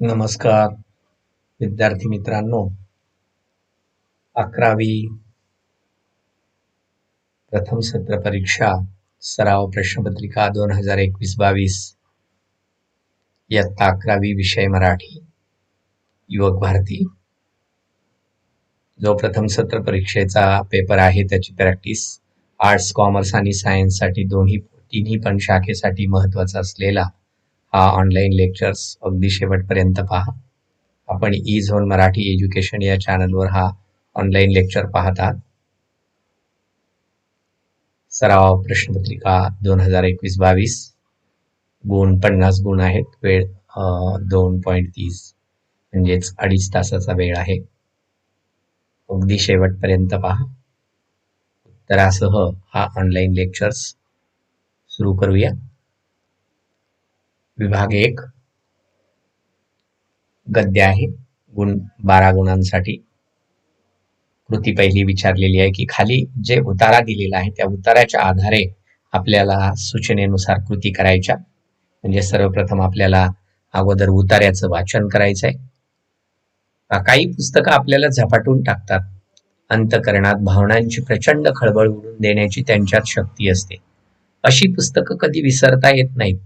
नमस्कार विद्यार्थी मित्रांनो. अकरावी प्रथम सत्र परीक्षा सराव प्रश्नपत्रिका दोन हजार एकवीस बावीस. इयत्ता अकरावी विषय मराठी युवक भारती. जो प्रथम सत्र परीक्षेचा पेपर आहे त्याची प्रॅक्टिस आर्ट्स कॉमर्स आणि सायन्ससाठी दोन्ही तिन्ही पण शाखेसाठी महत्त्वाचा असलेला हा ऑनलाईन लेक्चर्स अगदी शेवटपर्यंत पहा. आपण ई झोन मराठी एज्युकेशन या चॅनलवर हा ऑनलाईन लेक्चर पाहतात. सराव प्रश्नपत्रिका दोन हजार एकवीस बावीस. गुण पन्नास गुण आहेत. वेळ दोन पॉईंट तीस. म्हणजेच अडीच तासाचा वेळ आहे. अगदी शेवटपर्यंत पहा. उत्तरासह हा ऑनलाईन लेक्चर्स सुरू करूया. विभाग एक. गद्य आहे गुण बारा गुणांसाठी. कृती पहिली विचारलेली आहे की खाली जे उतारा दिलेला आहे त्या उताराच्या आधारे आपल्याला सूचनेनुसार कृती करायच्या. म्हणजे सर्वप्रथम आपल्याला अगोदर उतार्याचं वाचन करायचंय. काही पुस्तकं आपल्याला झपाटून टाकतात. अंतकरणात भावनांची प्रचंड खळबळ उडून देण्याची त्यांच्यात शक्ती असते. अशी पुस्तकं कधी विसरता येत नाहीत.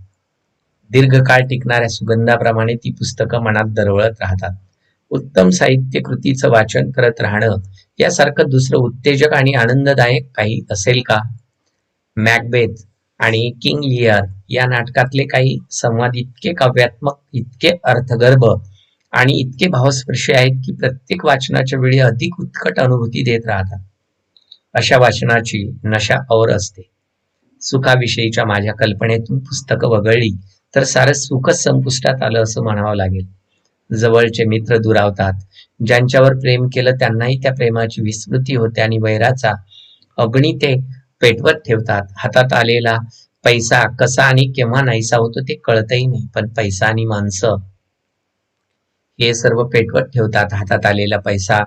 दीर्घकाळ टिकणाऱ्या सुगंधाप्रमाणे ती पुस्तकं मनात दरवळत राहतात. उत्तम साहित्य कृतीचं वाचन करत राहणं यासारखं दुसरं उत्तेजक आणि आनंददायक काही असेल का? मॅकबेथ आणि किंग लियर या नाटकातले काही संवाद इतके काव्यात्मक इतके अर्थगर्भ आणि इतके भावस्पर्शी आहेत की प्रत्येक वाचनाच्या वेळी अधिक उत्कट अनुभूती देत राहतात. अशा वाचनाची नशा और असते. सुखाविषयीच्या माझ्या कल्पनेतून पुस्तकं वगळली तर सारं सुखच संपुष्टात आलं असं म्हणावं लागेल. जवळचे मित्र दुरावतात. ज्यांच्यावर प्रेम केलं त्यांनाही त्या प्रेमाची विस्मृती होते आणि वैराचा अग्नी ते पेटवत ठेवतात. हातात आलेला पैसा कसा आणि केव्हा नाहीसा होतो ते कळतही नाही पण पैसा आणि माणसं हे सर्व पेटवत ठेवतात. हातात आलेला पैसा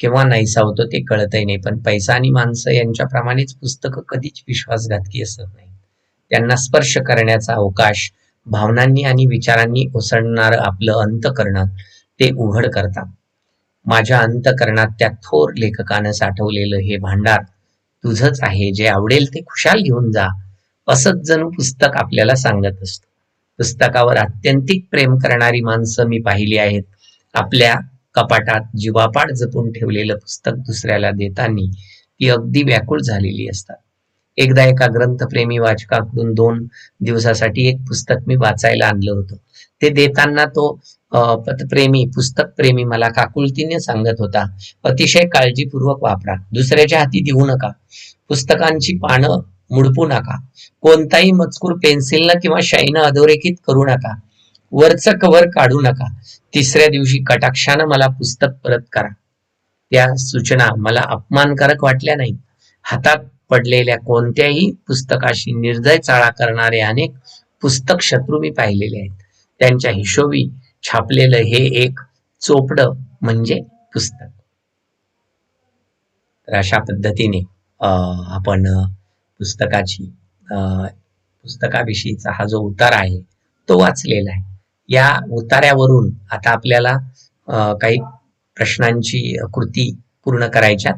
केव्हा नाहीसा होतो ते कळतही नाही पण पैसा आणि माणसं यांच्याप्रमाणेच पुस्तकं कधीच विश्वासघातकी असत नाही त्यांना स्पर्श करण्याचा अवकाश भावनांनी आणि विचारांनी ओसंडणारं आपलं अंतकरण ते उघड करतात. माझ्या अंतकरणात त्या थोर लेखकानं साठवलेलं हे भांडार तुझंच आहे जे आवडेल ते खुशाल घेऊन जा असंच जणू पुस्तक आपल्याला सांगत असत. पुस्तकावर अत्यंतिक प्रेम करणारी माणसं मी पाहिली आहेत. आपल्या कपाटात जीवापाड जपून ठेवलेलं पुस्तक दुसऱ्याला देताना ती अगदी व्याकुळ झालेली असतात. एकदा एका ग्रंथप्रेमी वाचकाकडून दोन दिवसासाठी एक पुस्तक मी वाचायला आणलं होतं. ते देताना तो पतप्रेमी पुस्तक प्रेमी मला काकुलतीने सांगत होता अतिशय काळजीपूर्वक वापरा दुसऱ्याच्या हाती देऊ नका पुस्तकांची पानं मुडपू नका कोणताही मजकूर पेन्सिलनं किंवा शाईनं अधोरेखित करू नका वरच कव्हर काढू नका तिसऱ्या दिवशी कटाक्षानं मला पुस्तक परत करा. त्या सूचना मला अपमानकारक वाटल्या नाहीत. हातात पडलेल्या कोणत्याही पुस्तकाशी निर्दय चाळा करणारे अनेक पुस्तक शत्रू मी पाहिलेले आहेत. त्यांच्या हिशोबी छापलेलं हे एक चोपड म्हणजे पुस्तक. तर अशा पद्धतीने आपण पुस्तकाची पुस्तकाविषयीचा हा जो उतार आहे तो वाचलेला आहे. या उतार्यावरून आता आपल्याला काही प्रश्नांची कृती पूर्ण करायच्या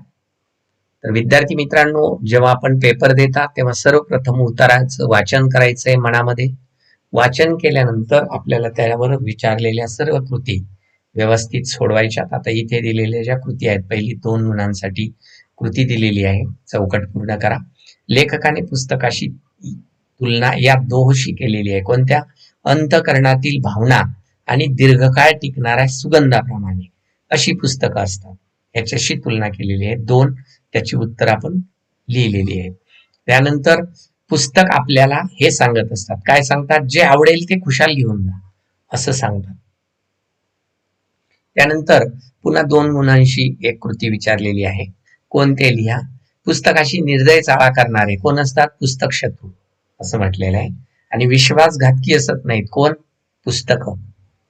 विद्यार्थी मित्रांनो जेव्हा आपण पेपर देता तेव्हा सर्वप्रथम उताराचं वाचन करायचंय मनामध्ये. वाचन केल्यानंतर आपल्याला त्यावर विचारलेल्या सर्व कृती व्यवस्थित सोडवायच्या आता इथे दिलेल्या ज्या कृती आहेत पहिली दोन गुणांसाठी कृती दिलेली आहे. चौकट पूर्ण करा. लेखकाने पुस्तकाशी तुलना या दोहशी केलेली आहे. कोणत्या? अंतकरणातील भावना आणि दीर्घकाळ टिकणाऱ्या सुगंधाप्रमाणे अशी पुस्तकं असतात. याच्याशी तुलना केलेली आहे. दोन त्याची उत्तर आपण लिहिलेली आहे. त्यानंतर पुस्तक आपल्याला हे सांगत असतात. काय सांगतात? जे आवडेल ते खुशाल घेऊन जा असं सांगतात. त्यानंतर पुन्हा दोन गुणांशी एक कृती विचारलेली आहे. कोणते लिहा? पुस्तकाशी निर्दय चाळा करणारे कोण असतात? पुस्तक शत्रू असं म्हटलेलं आहे. आणि विश्वासघातकी असत नाहीत. कोण? पुस्तक.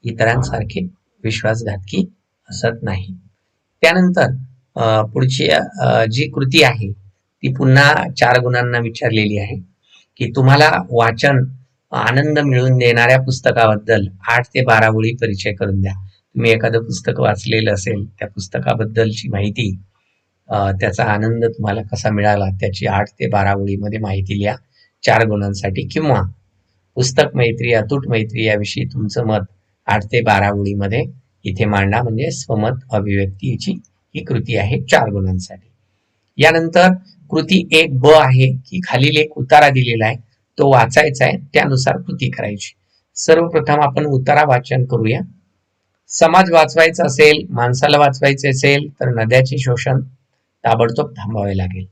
इतरांसारखे विश्वासघातकी असत नाही. त्यानंतर पुढची जी कृती आहे ती पुन्हा चार गुणांना विचारलेली आहे की तुम्हाला वाचन आनंद मिळवून देणाऱ्या पुस्तकाबद्दल आठ ते बारा ओळी परिचय करून द्या. तुम्ही एखादं पुस्तक वाचलेलं असेल त्या पुस्तकाबद्दलची माहिती त्याचा आनंद तुम्हाला कसा मिळाला त्याची आठ ते बारा ओळीमध्ये माहिती लिहा चार गुणांसाठी. किंवा पुस्तक मैत्री अतूट मैत्री याविषयी तुमचं मत आठ ते बारा ओळीमध्ये इथे मांडा म्हणजे स्वमत अभिव्यक्तीची ही कृती आहे चार गुणांसाठी. यानंतर कृती एक ब आहे की खालील एक उतारा दिलेला आहे तो वाचायचा आहे त्यानुसार कृती करायची. सर्वप्रथम आपण उतारा वाचन करूया. समाज वाचवायचा असेल माणसाला वाचवायचे असेल तर नद्याचे शोषण ताबडतोब थांबवावे लागेल.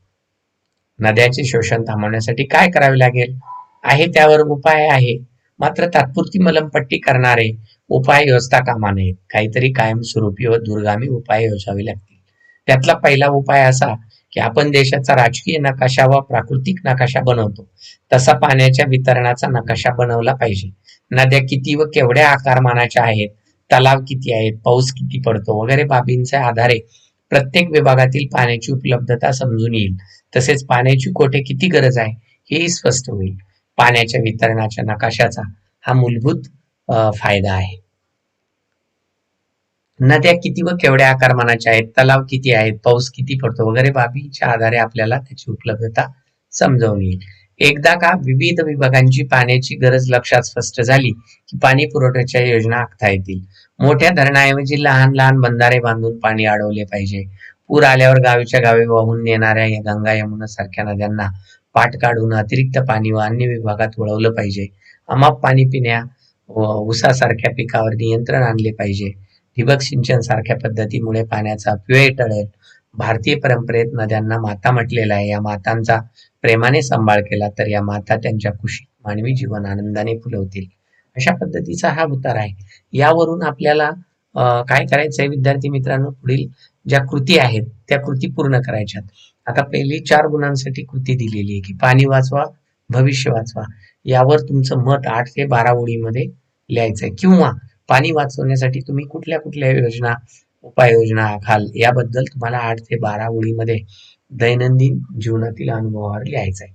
नद्याचे शोषण थांबवण्यासाठी काय करावे लागेल? आहे त्यावर उपाय आहे. मात्र तात्पुरती मलमपट्टी करणारे उपाय योजता कामा नयेत. काहीतरी कायमस्वरूपी व दुर्गामी उपाय योजावे लागतील. त्यातला पहिला उपाय असा की आपण देशाचा राजकीय नकाशा व प्राकृतिक नकाशा बनवतो. तसा पाण्याच्या वितरणाचा नकाशा बनवला पाहिजे. नद्या किती व केवढ्या आकारमानाच्या आहेत? तलाव किती आहेत? पाऊस किती पडतो? वगैरे बाबींच्या आधारे प्रत्येक विभागातील पाण्याची उपलब्धता समजून येईल. तसेच पाण्याची कोठे किती गरज आहे? हेही स्पष्ट होईल. पाण्याच्या वितरणाच्या नकाशाचा हा मूलभूत फायदा आहे. नद्या किती व केवढ्या आकारमानाच्या आहेत? तलाव किती आहेत? पाऊस किती पडतो? वगैरे बाबीच्या आधारे आपल्याला त्याची उपलब्धता समजावून येईल. एकदा का विविध विभागांची पाण्याची गरज लक्षात स्पष्ट झाली की पाणी पुरवठ्याच्या योजना आखता येतील. मोठ्या धरणाऐवजी लहान लहान बंधारे बांधून पाणी अडवले पाहिजे. पूर आल्यावर गावीच्या गावी वाहून नेणाऱ्या या गंगा यमुना सारख्या नद्यांना पाठ काढून अतिरिक्त पाणी व अन्य विभागात वळवलं पाहिजे. अमाप पाणी पिण्या व ऊसासारख्या पिकावर नियंत्रण आणले पाहिजे. ठिबक सिंचन सारख्या पद्धतीमुळे पाण्याचा अपव्यय टळेल. भारतीय परंपरेत नद्यांना माता म्हटलेला आहे. या मातांचा प्रेमाने सांभाळ केला तर या माता त्यांच्या खुशी मानवी जीवन आनंदाने फुलवतील. अशा पद्धतीचा हा उतार आहे. यावरून आपल्याला काय करायचंय विद्यार्थी मित्रांनो? पुढील ज्या कृती आहेत त्या कृती पूर्ण करायच्यात. आता पहिली चार गुणांसाठी कृती दिलेली आहे की पाणी वाचवा भविष्य वाचवा. यावर तुमचं मत आठ ते बारा ओळीमध्ये लिहायचंय. किंवा पाणी वाचवण्यासाठी तुम्ही कुठल्या कुठल्या योजना उपाययोजना आखाल याबद्दल तुम्हाला आठ ते बारा ओळीमध्ये दैनंदिन जीवनातील अनुभवावर लिहायचं आहे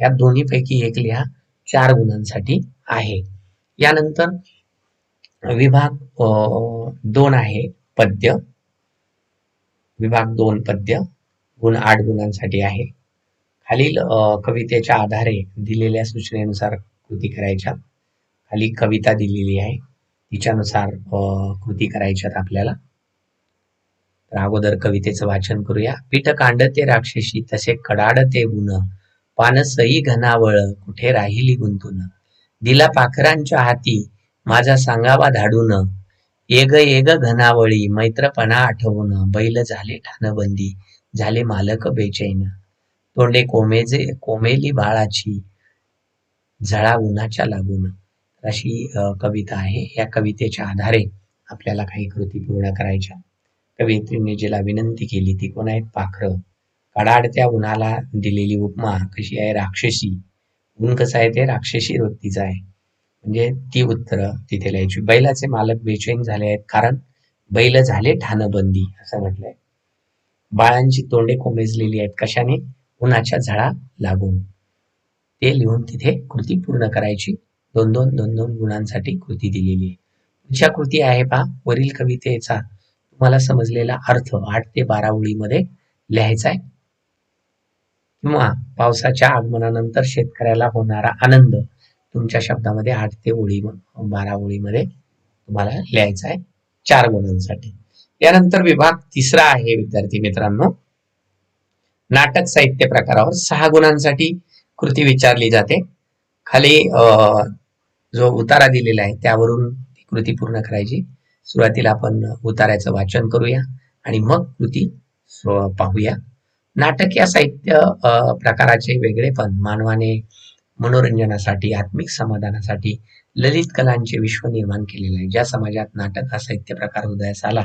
या दोन्ही पैकी एक लिहा चार गुणांसाठी आहे. यानंतर विभाग दोन आहे पद्य. विभाग दोन पद्य गुण आठ गुणांसाठी आहे. खालील कवितेच्या आधारे दिलेल्या सूचनेनुसार कृती करायच्या. खाली कविता दिलेली आहे. तिच्यानुसार कृती करायच्यात आपल्याला. तर अगोदर कवितेचं वाचन करूया. पीठ कांडते राक्षसी तसे कडाडते गुण पान सई घनावळ कुठे राहिली गुंतून. दिला पाखरांच्या हाती माझा सांगावा धाडून. एग एग घनावळी मैत्रपणा आठवून. बैल झाले ठाणबंदी झाले मालक बेचैन. तोंडे कोमेजे कोमेली बाळाची झळा उन्हाच्या लागून. अशी कविता आहे. या कवितेच्या आधारे आपल्याला काही कृती पूर्ण करायच्या. कवयित्रीने जिला विनंती केली ती कोण आहेत पाखरं कडाडत्या उन्हाला दिलेली उपमा कशी आहे राक्षसी? ऊन कसं आहे ते राक्षसी वृत्तीचं आहे. म्हणजे ती उत्तर तिथे लिहायची. बैलाचे मालक बेचैन झाले आहेत कारण बैल झाले ठाणबंदी असं म्हटलंय. बाळांची तोंडे कोमेजलेली आहेत कशाने? उन्हाच्या झळा लागून. ते लिहून तिथे कृती पूर्ण करायची. दोन दोन दोन दोन गुणांसाठी कृती दिलेली आहे. पुढच्या कृती आहे पहा वरील कवितेचा तुम्हाला समजलेला अर्थ आठ ते बारा ओळीमध्ये लिहायचा आहे. किंवा पावसाच्या आगमनानंतर शेतकऱ्याला होणारा आनंद तुमच्या शब्दामध्ये आठ ते ओळी बारा ओळीमध्ये तुम्हाला लिहायचा आहे. चार गुणांसाठी. त्यानंतर विभाग तिसरा आहे विद्यार्थी मित्रांनो. नाटक साहित्य प्रकारावर सहा गुणांसाठी कृती विचारली जाते. खाली जो उतारा दिलेला आहे त्यावरून ती कृती पूर्ण करायची. सुरुवातीला आपण उताऱ्याचं वाचन करूया आणि मग कृती पाहूया. नाटक या साहित्य प्रकाराचे वेगळेपण मानवाने मनोरंजनासाठी आत्मिक समाधानासाठी ललित कलांचे विश्व निर्माण केलेले आहे. ज्या समाजात नाटक हा साहित्य प्रकार उदयास आला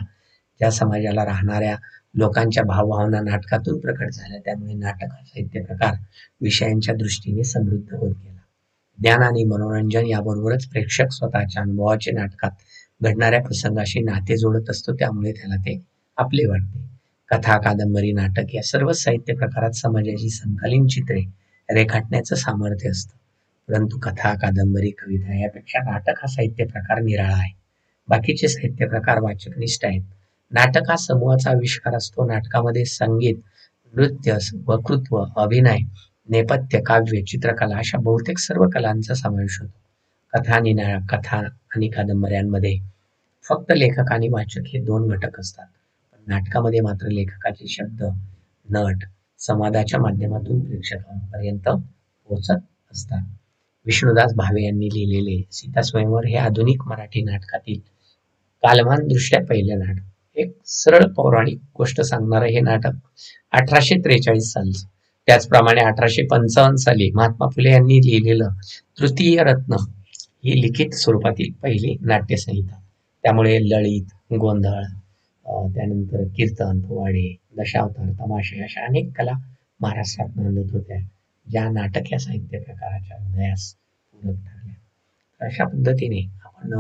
त्या समाजाला राहणाऱ्या लोकांच्या भावभावना नाटकातून प्रकट झाल्या. त्यामुळे नाटक हा साहित्य प्रकार विषयांच्या दृष्टीने समृद्ध होत गेला. ज्ञान आणि मनोरंजन याबरोबरच प्रेक्षक स्वतःच्या अनुभवाचे नाटकात घडणाऱ्या प्रसंगाशी नाते जोडत असतो त्यामुळे त्याला ते आपले वाटते. कथा कादंबरी नाटक या सर्व साहित्य प्रकारात समाजाची समकालीन चित्रे रेखाटण्याचं सामर्थ्य असतं. परंतु कथा कादंबरी कविता यापेक्षा नाटक हा साहित्य प्रकार निराळा आहे. बाकीचे साहित्य प्रकार वाचकनिष्ठ आहेत. नाटक हा समूहाचा आविष्कार असतो. नाटकामध्ये संगीत नृत्य वक्तृत्व अभिनय नेपथ्य काव्य चित्रकला अशा बहुतेक सर्व कलांचा समावेश होतो. कथा आणि ना कथा आणि कादंबऱ्यांमध्ये फक्त लेखक आणि वाचक हे दोन घटक असतात. पण नाटकामध्ये मात्र लेखकाचे शब्द नट संवादाच्या माध्यमातून प्रेक्षकांपर्यंत पोहोचत असतात. विष्णुदास भावे यांनी लिहिलेले सीता स्वयंवर हे आधुनिक मराठी नाटकातील कालमान दृष्ट्या पहिले नाटक. एक सरळ पौराणिक गोष्ट सांगणारं हे नाटक अठराशे त्रेचाळीस सालचं त्याचप्रमाणे अठराशे पंचावन्न साली महात्मा फुले यांनी लिहिलेलं तृतीय रत्न ही लिखित स्वरूपातील पहिली नाट्यसंहिता. त्यामुळे ललित गोंधळ त्यानंतर कीर्तन पोवाडे दशावतार तमाशे अशा अनेक कला महाराष्ट्रात नोंदत होत्या ज्या नाटक या साहित्य प्रकाराच्या उदयास पूरक ठरल्या. अशा पद्धतीने आपण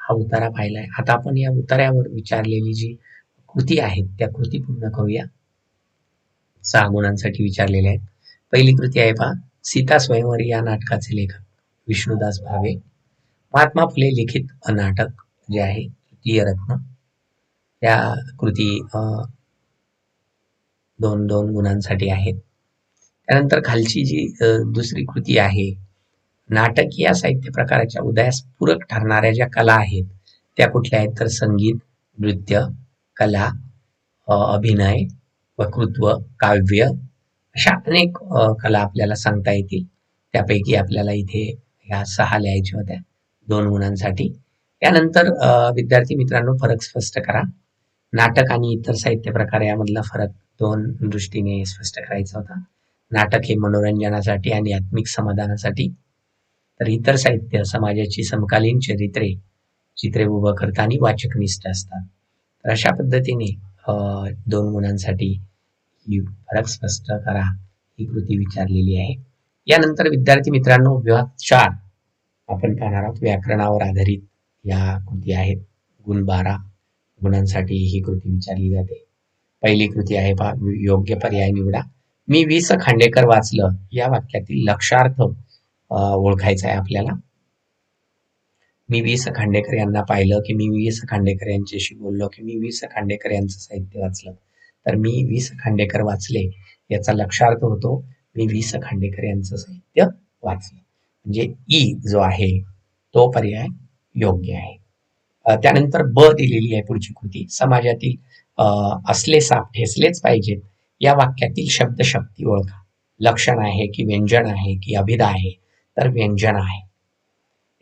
हा उतारा पाहिलाय. आता आपण या उतार्यावर विचारलेली जी कृती आहेत त्या कृती पूर्ण करूया. सहा गुणांसाठी विचारलेल्या आहेत. पहिली कृती आहे पहा सीता स्वयंवर या नाटकाचे लेखक. विष्णुदास भावे. महात्मा फुले लिखित नाटक जे आहे तृतीय रत्न त्या कृती दोन दोन गुणांसाठी आहेत. त्यानंतर खालची जी दुसरी कृती आहे नाटक या साहित्य प्रकाराच्या उदयास पूरक ठरणाऱ्या ज्या कला आहेत त्या कुठल्या आहेत? तर संगीत नृत्य कला अभिनय वक्तृत्व काव्य अशा अनेक कला आपल्याला सांगता येतील. त्यापैकी आपल्याला इथे ह्या सहा लिहायच्या होत्या. दोन गुणांसाठी. त्यानंतर विद्यार्थी मित्रांनो फरक स्पष्ट करा. नाटक आणि इतर साहित्य प्रकार यामधला फरक दोन दृष्टीने स्पष्ट करायचा होता. नाटक हे मनोरंजनासाठी आणि आत्मिक समाधानासाठी. तर इतर साहित्य समाजाची समकालीन चरित्रे चित्रे उभं करताना वाचकनिष्ठ असतात. तर अशा पद्धतीने दोन गुणांसाठी ही फरक स्पष्ट करा ही कृती विचारलेली आहे. यानंतर विद्यार्थी मित्रांनो विभाग चार. आपण पाहणार आहोत व्याकरणावर आधारित या कृती आहेत. गुण बारा गुणांसाठी ही कृती विचारली जाते. पहिली कृती आहे पा योग्य पर्याय निवडा. मी वीस खांडेकर वाचलं या वाक्यातील लक्षार्थ ओळखायचा आहे आपल्याला. मी वीस खांडेकर यांना पाहिलं की मी वीस खांडेकर यांच्याशी बोललो की मी वीस खांडेकर यांचं साहित्य वाचलं. तर मी वीस खांडेकर वाचले याचा लक्षार्थ होतो मी वीस खांडेकर यांचं साहित्य वाचलं. म्हणजे ई जो आहे तो पर्याय योग्य आहे. त्यानंतर ब दिलेली आहे पुढची कृती. समाजातील असले साप ठेसलेच पाहिजेत. या वाक्यातील शब्द शक्ती ओळखा. लक्षण आहे की व्यंजन आहे की अभिधा आहे. तर व्यंजन आहे.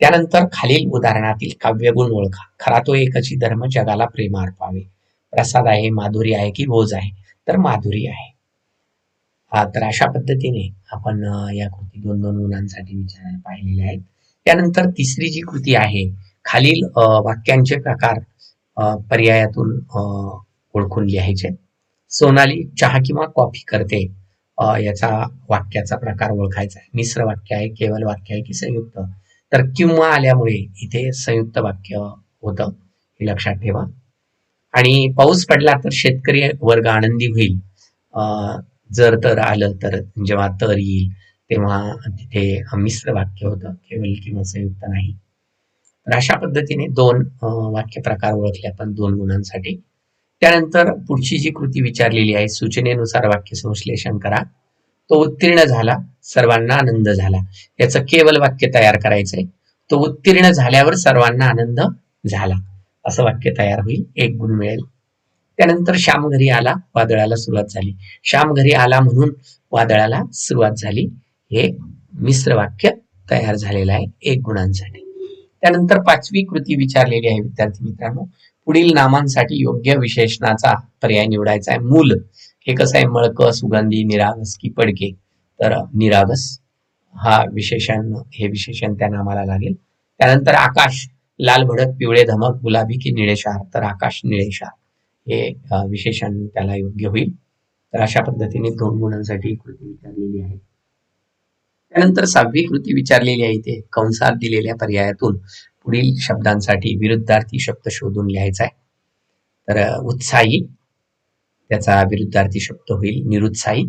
त्यानंतर खालील उदाहरणातील काव्यगुण ओळखा. खरा तो एकची धर्म जगाला प्रेम अर्पावे. प्रसाद आहे माधुरी आहे की भोज आहे तर माधुरी आहे. हा तर अशा पद्धतीने आपण या कृती दोन दोन गुणांसाठी विचारायला पाहिलेल्या आहेत. त्यानंतर तिसरी जी कृती आहे खालील वाक्यांचे प्रकार पर्यायातून ओळखून लिहायचे. सोनाली चहा किंवा कॉफी करते याचा वाक्याचा प्रकार ओळखायचा आहे. मिश्र वाक्य आहे केवळ वाक्य आहे की संयुक्त? तर किंवा आल्यामुळे इथे संयुक्त वाक्य होतं हे लक्षात ठेवा. आणि पाऊस पडला तर शेतकरी वर्ग आनंदी होईल. जर तर आलं तर जेव्हा तर येईल तेव्हा तिथे मिश्र वाक्य होतं केवळ किंवा संयुक्त नाही. तर अशा पद्धतीने दोन वाक्य प्रकार ओळखले आपण दोन गुणांसाठी. त्यानंतर पुढची जी कृती विचारलेली आहे सूचनेनुसार वाक्य संश्लेषण करा. तो उत्तीर्ण झाला सर्वांना आनंद झाला. याचं केवळ वाक्य तयार करायचंय. तो उत्तीर्ण झाल्यावर सर्वांना आनंद झाला. असं वाक्य तयार होईल. एक गुण मिळेल. त्यानंतर श्याम घरी आला वादळाला सुरुवात झाली. श्याम घरी आला म्हणून वादळाला सुरुवात झाली. हे मिश्र वाक्य तयार झालेलं आहे. एक गुणांसाठी. त्यानंतर पाचवी कृती विचारलेली आहे विद्यार्थी मित्रांनो. पुढील नामांसाठी योग्य विशेषणाचा पर्याय निवडायचा आहे. मूल. हे कसं आहे मळक सुगंधी निरागस की पडके. तर निरागस हा विशेषण हे विशेषण त्या नामाला लागेल. त्यानंतर आकाश लाल भडक पिवळे धमक गुलाबी की निळेशार तर आकाश निळेशार हे विशेषण त्याला योग्य होईल. तर अशा पद्धतीने दोन गुणांसाठी कृती विचारलेली आहे. त्यानंतर सहावी कृती विचारलेली आहे इथे. कंसात दिलेल्या पर्यायातून पुढील शब्दांसाठी विरुद्धार्थी शब्द शोधून लिहायचा आहे. तर उत्साही त्याचा विरुद्धार्थी शब्द होईल. निरुत्साही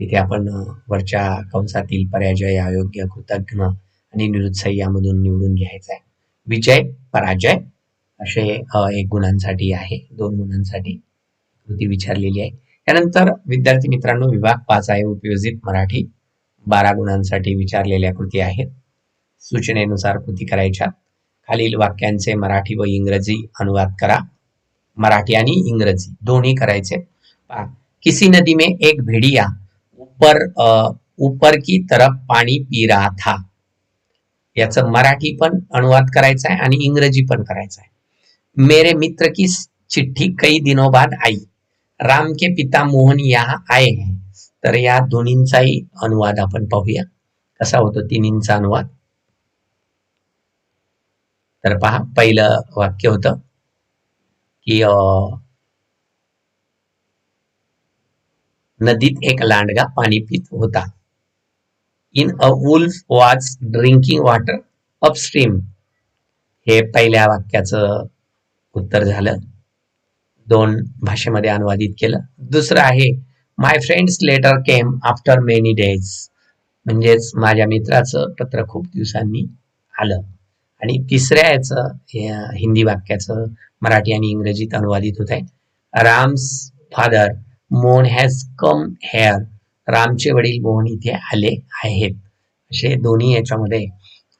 तिथे आपण वरच्या कंसातील पराजय अयोग्य कृतज्ञ आणि निरुत्साही यामधून निवडून घ्यायचा आहे. विजय पराजय असे एक गुणांसाठी आहे. दोन गुणांसाठी कृती विचारलेली आहे. त्यानंतर विद्यार्थी मित्रांनो विभाग पाच आहे. उपयोजित मराठी बारा गुणांसाठी विचारलेल्या कृती आहेत. सूचनेनुसार कृती करायच्या. खालील वाक्यांचे मराठी व इंग्रजी अनुवाद करा. मराठी आणि इंग्रजी दोन्ही करायचे. पहा, किसी नदी में एक भेड़िया ऊपर अ, ऊपर की तरफ पाणी पी रहा था. याचं मराठी पण अनुवाद करायचा आहे आणि इंग्रजी पण करायचा आहे. मेरे मित्र की चिठ्ठी कई दिनों बाद आई. राम के पिता मोहन यहाँ आए हैं. तर या दोन्हींचाही अनुवाद आपण पाहूया. कसा होतो तिन्हींचा अनुवाद? तर पहा पहिलं वाक्य होतं की नदीत एक लांडगा पाणी पित होता. In a wolf was drinking water upstream. हे पहिल्या वाक्याचं उत्तर झालं. दोन भाषेमध्ये अनुवादित केलं. दुसरं आहे my friend's letter came after many days म्हणजेच माझ्या मित्राचं पत्र खूप दिवसांनी आलं. आणि तिसऱ्या याचं हिंदी वाक्याचं मराठी आणि इंग्रजीत अनुवादित होत आहे Ram's father Mohan has come here. रामचे वडील मोहन इथे आले आहेत. असे दोन्ही याच्यामध्ये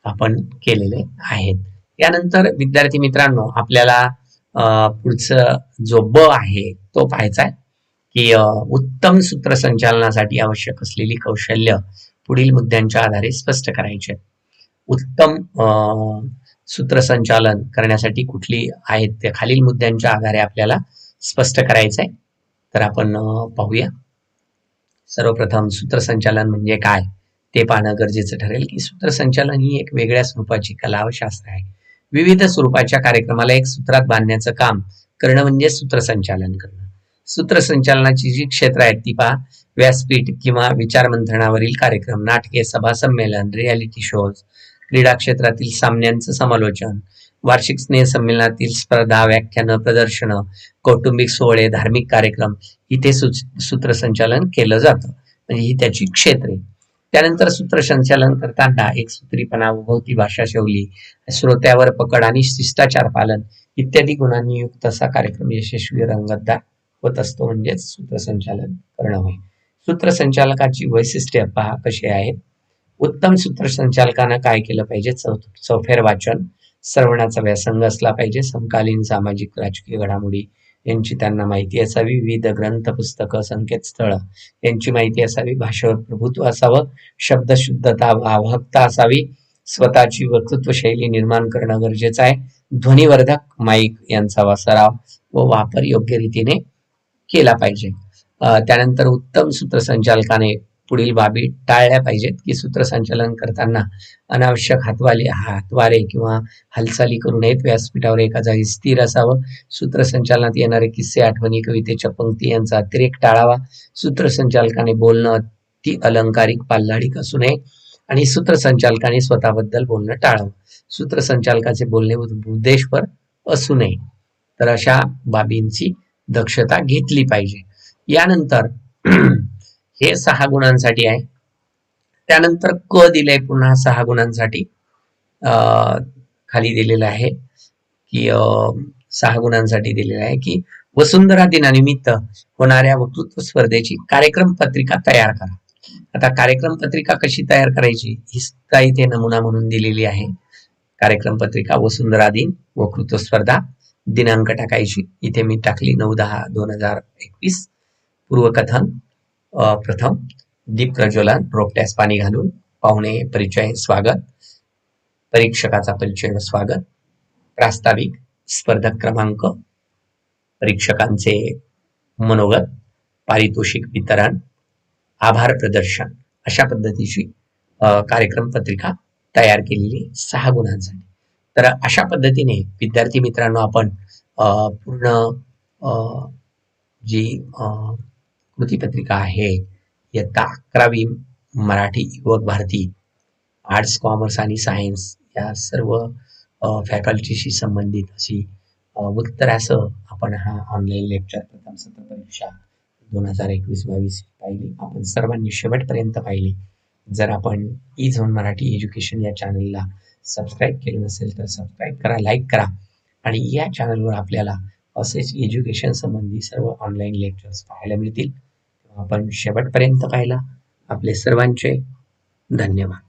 आपण केलेले आहेत. यानंतर विद्यार्थी मित्रांनो आपल्याला पुढचं जो ब आहे तो पाहायचा आहे की उत्तम सूत्रसंचालनासाठी आवश्यक असलेली कौशल्य पुढील मुद्द्यांच्या आधारे स्पष्ट करायचे उत्तम सूत्रसंचालन करण्यासाठी कुठली आहेत त्या खालील मुद्द्यांच्या आधारे आपल्याला स्पष्ट करायचं आहे तर आपण पाहूया. सर्वप्रथम सूत्रसंचालन म्हणजे काय? ते पाहणं गरजेचं ठरेल की सूत्रसंचालन ही एक वेगळ्या स्वरूपाची कला व शास्त्र आहे. विविध स्वरूपाच्या कार्यक्रमाला एक सूत्रात बांधण्याचं काम करणं म्हणजे सूत्रसंचालन करणं. सूत्रसंचालनाची जी क्षेत्र आहेत ती पहा. व्यासपीठ किंवा विचारमंथनावरील कार्यक्रम नाटके सभा संमेलन रियालिटी शोज क्रीडा क्षेत्रातील सामन्यांचं समालोचन वार्षिक स्नेह संमेलनातील स्पर्धा व्याख्यानं प्रदर्शनं कौटुंबिक सोहळे धार्मिक कार्यक्रम इथे सूत्रसंचालन केलं जातं. म्हणजे ही त्याची क्षेत्रे. त्यानंतर सूत्रसंचालन करताना एक सूत्रीपणा भोवती भाषा शैली श्रोत्यावर पकड आणि शिष्टाचार पालन इत्यादी गुणांनी युक्त असा कार्यक्रम यशस्वी रंगतदार होत असतो म्हणजेच सूत्रसंचालन करणं होय. सूत्रसंचालकाची वैशिष्ट्ये पहा कशी आहेत. उत्तम सूत्रसंचालकानं काय केलं पाहिजे? चौफेर वाचन. श्रवणाचा व्यासंग असला पाहिजे. समकालीन सामाजिक राजकीय घडामोडी यांची त्यांना माहिती असावी. विविध ग्रंथ पुस्तकं संकेतस्थळ यांची माहिती असावी. भाषेवर प्रभुत्व असावं. शब्दशुद्धता वाहकता असावी. स्वतःची वक्तृत्व शैली निर्माण करणं गरजेचं आहे. ध्वनिवर्धक माईक यांचा सराव व वापर योग्य रीतीने केला पाहिजे. त्यानंतर उत्तम सूत्रसंचालकाने पुढील बाबी टाळल्या पाहिजेत की सूत्रसंचालन करताना अनावश्यक हातवाले हातवारे किंवा हालचाली करू नयेत. व्यासपीठावर एका जागी स्थिर असावं. सूत्रसंचालनात येणारे किस्से आठवणी कवितेच्या पंक्ती यांचा अतिरेक टाळावा. सूत्रसंचालकाने बोलणं अति अलंकारिक पाल्लाडिक असू नये आणि सूत्रसंचालकाने स्वतःबद्दल बोलणं टाळावं. सूत्रसंचालकाचे बोलणे उद्देशपर असू नये. तर अशा बाबींची दक्षता घेतली पाहिजे. यानंतर हे सहा गुणांसाठी आहे. त्यानंतर क दिलंय पुन्हा सहा गुणांसाठी. अं, खाली दिलेलं आहे की सहा गुणांसाठी दिलेलं आहे की वसुंधरा दिनानिमित्त होणाऱ्या वक्तृत्व स्पर्धेची कार्यक्रम पत्रिका तयार करा. आता कार्यक्रम पत्रिका कशी तयार करायची? ही सुद्धा इथे नमुना म्हणून दिलेली आहे. कार्यक्रम पत्रिका वसुंधरा दिन वक्तृत्व स्पर्धा दिनांक टाकायची. इथे मी टाकली नऊ दहा दोन हजार एकवीस पूर्वकथन. प्रथम दीप प्रज्वलन रोपट्यास पाणी घालून पाहुणे परिचय स्वागत. परीक्षकाचा परिचय व स्वागत. प्रास्ताविक स्पर्धक क्रमांक. परीक्षकांचे मनोगत पारितोषिक वितरण आभार प्रदर्शन. अशा पद्धतीची कार्यक्रम पत्रिका तयार केलेली सहा गुणांसाठी. तर अशा पद्धतीने विद्यार्थी मित्रांनो आपण पूर्ण जी आ, कृतीपत्रिका आहे. इयत्ता अकरावी मराठी युवक भारती आर्ट्स कॉमर्स आणि सायन्स या सर्व फॅकल्टीशी संबंधित अशी उत्तरासह आपण हा ऑनलाईन लेक्चर प्रथम सत्र परीक्षा दोन हजार एकवीस बावीस पाहिली. आपण सर्वांनी शेवटपर्यंत पाहिली. जर आपण ई झोन मराठी एज्युकेशन या चॅनलला सबस्क्राईब केलं नसेल तर सबस्क्राईब करा लाईक करा आणि या चॅनलवर आपल्याला असेच एज्युकेशन संबंधी सर्व ऑनलाईन लेक्चर्स पाहायला मिळतील. आपण शेवटपर्यंत पाहिला. आपले सर्वांचे धन्यवाद.